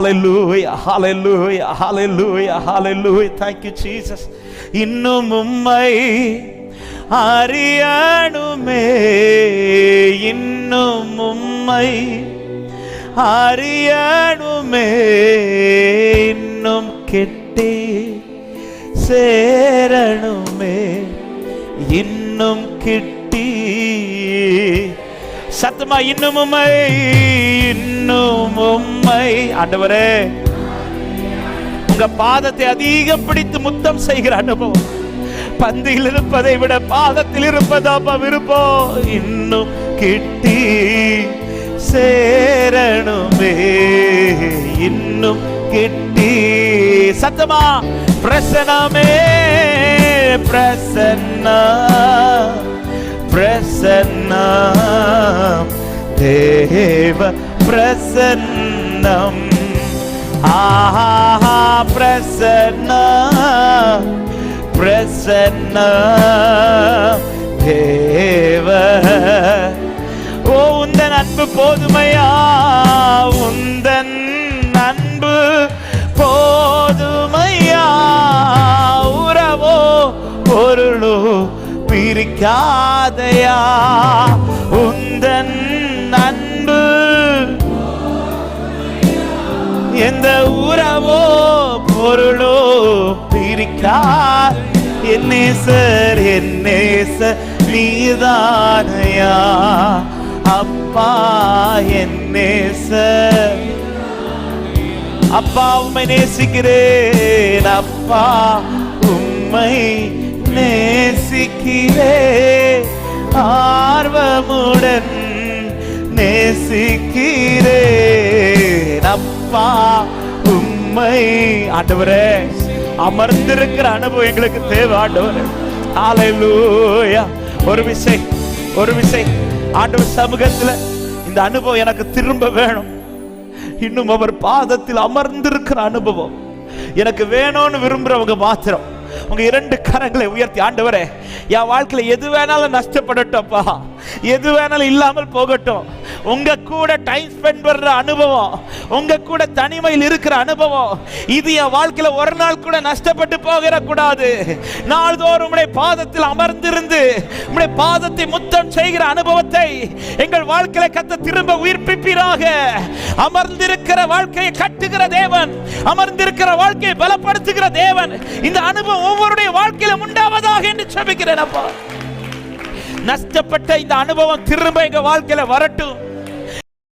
Hallelujah, hallelujah, hallelujah, hallelujah. Thank you, Jesus. இன்னும் உம்மை அறியணுமே இன்னும் உம்மை அறியணுமே இன்னும் கெட்டி சேரணுமே இன்னும் கிட்டி சத்தமா இன்னும் உம்மை இன்னும் உம்மை ஆண்டவரே உங்க பாதத்தை அதிகம் பிடித்து முத்தம் செய்கிற அனுபவம். பந்தியில் இருப்பதை விட பாதத்தில் இருப்பதாப்பா விருப்பம். இன்னும் கிட்டி சேரணுமே. இன்னும் கிட்டி சத்தமா பிரசனமே பிரசன்னா பிரசன்னா. தேவ பிரசன்னம். ஆஹா பிரசன்ன பிரசன்ன தேவ. ஓ உந்தன் அன்பு போதுமையா? உந்தன் அன்பு போதுமையா? உறவோ பொருளோ பிரிக்காதையா? உந்தன் அன்பு எந்த உறவோ பொருளோ பிரிக்கா. என்னேசர் என்னேசர் நீதானையா? அப்பா என்னேசர் அப்பா உம்மை நேசிக்கிறேன். அப்பா உம்மை நேசிக்கிறேன். ஆர்வமுடன் நேசிக்கிறேன். அப்பா உம்மை ஆண்டவரே அமர்ந்திருக்கிற அனுபவம் எங்களுக்கு தேவை ஆண்டவரே. ஹalleluya ஒரு விசை ஒரு விசை. ஆண்டவர் சமூகத்துல இந்த அனுபவம் எனக்கு திரும்ப வேணும். இன்னும் அவர் பாதத்தில் அமர்ந்திருக்கிற அனுபவம். எனக்கு வேணும்னு விரும்புறவங்க மாத்திரம். உங்க இரண்டு கரங்களை உயர்த்தி ஆண்டவரே என் வாழ்க்கையில எது வேணாலும் நஷ்டப்படட்டும்ப்பா எது வேணாலும் இல்லாமல் போகட்டும். உங்க கூட டைம் ஸ்பெண்ட் பண்ற அனுபவம் உங்க கூட தனிமையில் இருக்கிற அனுபவம் இது என் வாழ்க்கையில ஒரு நாள் கூட நஷ்டப்பட்டு போகிற கூடாது நாள்தோறும் உடைய பாதத்தில் அமர்ந்திருந்து உடைய பாதத்தை முத்தம் செய்கிற அனுபவத்தை எங்கள் வாழ்க்கையில கத்த திரும்ப உயிர்ப்பிப்பீராக. அமர்ந்திருக்கிற வாழ்க்கையை கட்டுகிற தேவன் அமர்ந்திருக்கிற வாழ்க்கையை பலப்படுத்துகிற தேவன் இந்த அனுபவம் ஒவ்வொருடைய வாழ்க்கையிலும் உண்டாவதாக என்று செபிக்கிறேன் அப்பா. நஷ்டப்பட்ட இந்த அனுபவம் திரும்ப எங்க வாழ்க்கையில வரட்டும்.